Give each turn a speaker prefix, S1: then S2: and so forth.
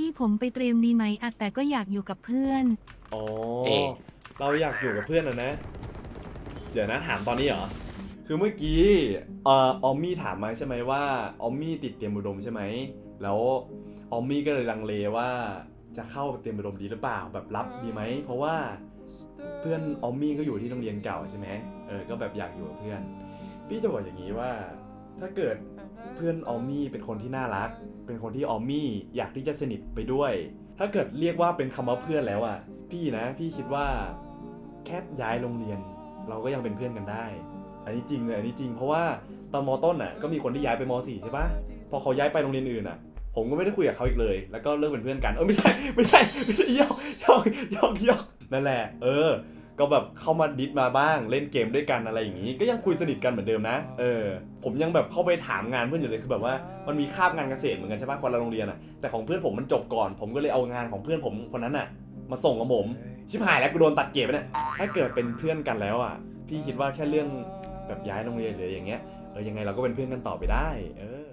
S1: ที่ผมไปเตรียมดีไหมอะแต่ก็อยากอยู่กับเพื่อน
S2: อ๋อ
S3: เอ๊ะ
S2: เราอยากอยู่กับเพื่อนนะนะ เดี๋ยวนะถามตอนนี้เหรอ คือเมื่อกี้เอ่อออมมี่ถามมาใช่ไหมว่าออมมี่ติดเตรียมอุดมใช่ไหม แล้วออมมี่ก็เลยลังเลว่าจะเข้าเตรียมอุดมดีหรือเปล่าแบบรับดีไหม เพราะว่าเพื่อนออมมี่ก็อยู่ที่โรงเรียนเก่าใช่ไหมเออ ก็แบบอยากอยู่กับเพื่อน พี่จะบอกอย่างนี้ว่า ถ้าเกิดเพื่อนออมมี่เป็นคนที่น่ารัก เป็นคนที่ออมมี่อยากที่จะสนิทไปด้วย ถ้าเกิดเรียกว่าเป็นคำว่าเพื่อนแล้วอะ พี่นะ พี่คิดว่าแค่ย้ายโรงเรียน เราก็ยังเป็นเพื่อนกันได้ อันนี้จริงเลยอันนี้จริงเพราะว่าตอนมต้นอะก็มีคนที่ย้ายไปมสี่ใช่ปะพอเขาย้ายไปโรงเรียนอื่นอะ ผมก็ไม่ได้คุยกับเขาอีกเลย แล้วก็เลิกเป็นเพื่อนกัน เออไม่ใช่ไม่ใช่ไม่ใช่ยอกยอกยอกยอกนั่นแหละ เออ ก็แบบเข้ามาดิสมาบ้างเล่นเกมด้วยกันอะไรอย่างนี้ ก็ยังคุยสนิทกันเหมือนเดิมนะเออผมยังแบบเข้าไปถามงานเพื่อนอยู่เลยคือแบบว่ามันมีคาบงานเกษตรเหมือนกันใช่ปะคนละโรงเรียนอะแต่ของเพื่อนผมมันจบก่อน ผมก็เลยเอางานของเพื่อนผมคนนั้นอะ มาส่งกับผมชิบหายแล้วกูโดนตัดเก็บเนี่ยถ้าเกิดเป็นเพื่อนกันแล้วอะพี่คิดว่าแค่เรื่องแบบย้ายโรงเรียนหรืออย่างเงี้ยเออยังไงเราก็เป็นเพื่อนกันต่อไปได้ เออ